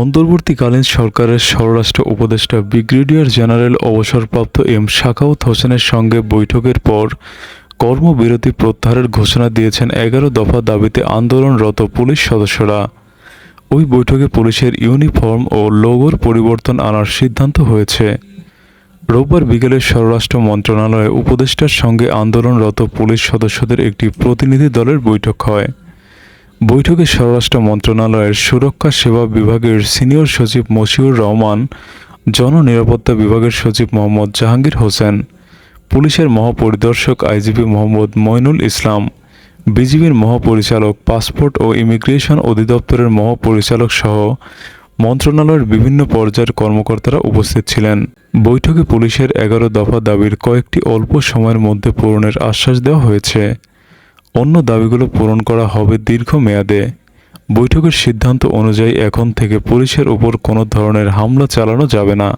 অন্তর্বর্তীকালীন সরকারের স্বরাষ্ট্র উপদেষ্টা ব্রিগেডিয়ার জেনারেল অবসরপ্রাপ্ত এম শাখাওয়াত হোসেনের সঙ্গে বৈঠকের পর কর্মবিরতি প্রত্যাহারের ঘোষণা দিয়েছেন এগারো দফা দাবিতে আন্দোলনরত পুলিশ সদস্যরা। ওই বৈঠকে পুলিশের ইউনিফর্ম ও লোগোর পরিবর্তন আনার সিদ্ধান্ত হয়েছে। রোববার বিকেলে স্বরাষ্ট্র মন্ত্রণালয়ে উপদেষ্টার সঙ্গে আন্দোলনরত পুলিশ সদস্যদের একটি প্রতিনিধি দলের বৈঠক হয়। বৈঠকে স্বরাষ্ট্র মন্ত্রণালয়ের সুরক্ষা সেবা বিভাগের সিনিয়র সচিব মশিউর রহমান, জননিরাপত্তা বিভাগের সচিব মোহাম্মদ জাহাঙ্গীর হোসেন, পুলিশের মহাপরিদর্শক আইজিপি মোহাম্মদ মইনুল ইসলাম, বিজিবির মহাপরিচালক পাসপোর্ট ও ইমিগ্রেশন অধিদপ্তরের মহাপরিচালক সহ মন্ত্রণালয়ের বিভিন্ন পর্যায়ের কর্মকর্তারা উপস্থিত ছিলেন। বৈঠকে পুলিশের এগারো দফা দাবির কয়েকটি অল্প সময়ের মধ্যে পূরণের আশ্বাস দেওয়া হয়েছে। অন্য দাবিগুলো পূরণ করা হবে দীর্ঘ মেয়াদে বৈঠকের সিদ্ধান্ত অনুযায়ী এখন থেকে পুলিশের উপর কোনো ধরনের হামলা চালানো যাবে না।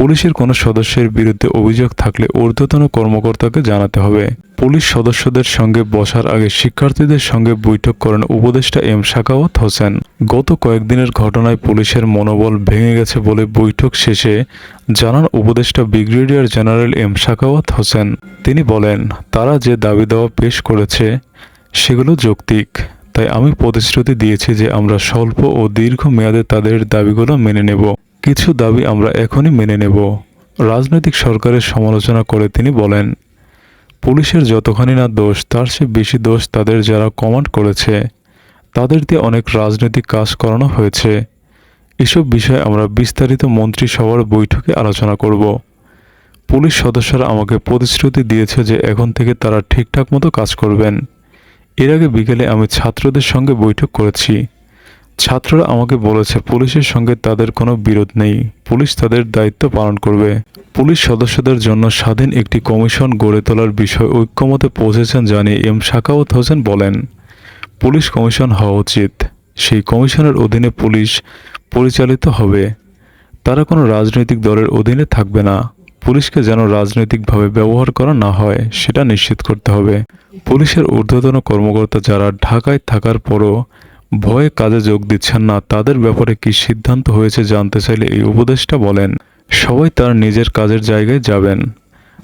পুলিশের কোনো সদস্যের বিরুদ্ধে অভিযোগ থাকলে ঊর্ধ্বতন কর্মকর্তাকে জানাতে হবে। পুলিশ সদস্যদের সঙ্গে বসার আগে শিক্ষার্থীদের সঙ্গে বৈঠক করেন উপদেষ্টা এম শাকাওয়াত হোসেন। গত কয়েকদিনের ঘটনায় পুলিশের মনোবল ভেঙে গেছে বলে বৈঠক শেষে জানান উপদেষ্টা brigadier general M Sakhawat Hossain. তিনি বলেন, তারা যে দাবি দেওয়া পেশ করেছে, সেগুলো যৌক্তিক। তাই আমি প্রতিশ্রুতি দিয়েছি যে আমরা স্বল্প ও দীর্ঘ মেয়াদে তাদের দাবিগুলো মেনে নেব। কিছু দাবি আমরা এখনই মেনে নেব। রাজনৈতিক সরকারের সমালোচনা করে তিনি বলেন, পুলিশের যতখানি না দোষ, তার চেয়ে বেশি দোষ তাদের যারা কমান্ড করেছে, তাদের দিয়ে অনেক রাজনৈতিক কাজ করানো হয়েছে। এসব বিষয়ে আমরা বিস্তারিত মন্ত্রিসভার বৈঠকে আলোচনা করব। পুলিশ সদস্যরা আমাকে প্রতিশ্রুতি দিয়েছে যে এখন থেকে তারা ঠিকঠাক মতো কাজ করবেন। এর আগে বিকেলে আমি ছাত্রদের সঙ্গে বৈঠক করেছি। ছাত্ররা আমাকে বলেছে, পুলিশের সঙ্গে তাদের কোনো বিরোধ নেই। পুলিশ তাদের দায়িত্ব পালন করবে। পুলিশ সদস্যদের জন্য স্বাধীন একটি কমিশন গড়ে তোলার বিষয়ে ঐক্যমতে পৌঁছেছেন, জানিয়ে এম শাকাওয়াত হোসেন বলেন। পুলিশ কমিশন হওয়া উচিত। সেই কমিশনের অধীনে পুলিশ পরিচালিত হবে। তারা কোনো রাজনৈতিক দলের অধীনে থাকবে না। পুলিশকে যেন রাজনৈতিকভাবে ব্যবহার করা না হয়, সেটা নিশ্চিত করতে হবে। পুলিশের ঊর্ধ্বতন কর্মকর্তা যারা ঢাকায় থাকার পরও ভয়ে কাজে যোগ দিচ্ছেন না, তাদের ব্যাপারে কি সিদ্ধান্ত হয়েছে জানতে চাইলে এই উপদেশটা বলেন, সবাই তার নিজের কাজের জায়গায় যাবেন,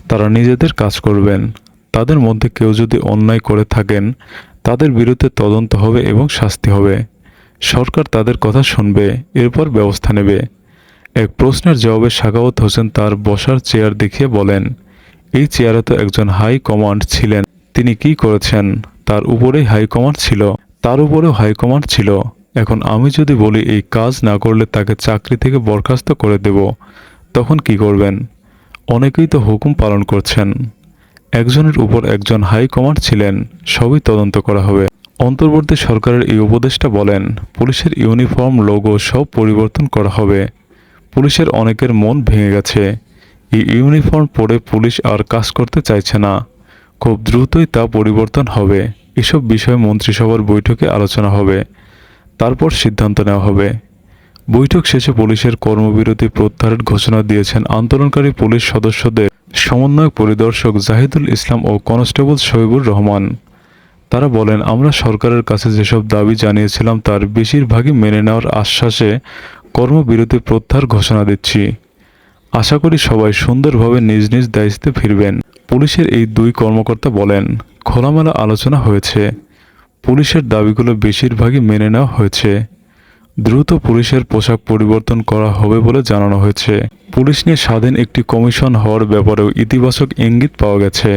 তারা নিজেদের কাজ করবেন, তাদের মধ্যে কেউ যদি অন্যায় করে থাকেন, তাদের বিরুদ্ধে তদন্ত হবে এবং শাস্তি হবে। সরকার তাদের কথা শুনবে, এরপর ব্যবস্থা নেবে। এক প্রশ্নের জবাবে শাকাওয়াত হোসেন তার বসার চেয়ার দেখিয়ে বলেন, এই চেয়ারে তো একজন হাই কমান্ড ছিলেন, তিনি কি করেছেন? তার উপরেই হাই কমান্ড ছিল। তার উপরেও হাইকমান্ড ছিল। এখন আমি যদি বলি এই কাজ না করলে তাকে চাকরি থেকে বরখাস্ত করে দেব, তখন কি করবেন? অনেকেই তো হুকুম পালন করছেন। একজনের উপর একজন হাইকমান্ড ছিলেন, সবই তদন্ত করা হবে। অন্তর্বর্তী সরকারের এই উপদেষ্টা বলেন, পুলিশের ইউনিফর্ম, লোগো সব পরিবর্তন করা হবে। পুলিশের অনেকের মন ভেঙে গেছে। এই ইউনিফর্ম পরে পুলিশ আর কাজ করতে চাইছে না। খুব দ্রুতই তা পরিবর্তন হবে। এসব বিষয়ে মন্ত্রিসভার বৈঠকে আলোচনা হবে। তারপর সিদ্ধান্ত নেওয়া হবে। বৈঠক শেষে পুলিশের কর্মবিরতি প্রত্যাহারের ঘোষণা দিয়েছেন আন্দোলনকারী পুলিশ সদস্যদের সমন্বয়ক পরিদর্শক জাহিদুল ইসলাম ও কনস্টেবল শহীবুর রহমান। তারা বলেন, আমরা সরকারের কাছে যেসব দাবি জানিয়েছিলাম, তার বেশিরভাগই মেনে নেওয়ার আশ্বাসে কর্মবিরতি প্রত্যাহার ঘোষণা দিচ্ছি। আশা করি সবাই সুন্দরভাবে নিজ নিজ দায়িত্বে ফিরবেন। পুলিশের এই দুই কর্মকর্তা বলেন খোলামেলা আলোচনা হয়েছে। পুলিশের দাবিগুলো বেশিরভাগই মেনে নেওয়া হয়েছে। দ্রুত পুলিশের পোশাক পরিবর্তন করা হবে বলে জানানো হয়েছে। পুলিশ নিয়ে স্বাধীন একটি কমিশন হওয়ার ব্যাপারেও ইতিবাচক ইঙ্গিত পাওয়া গেছে।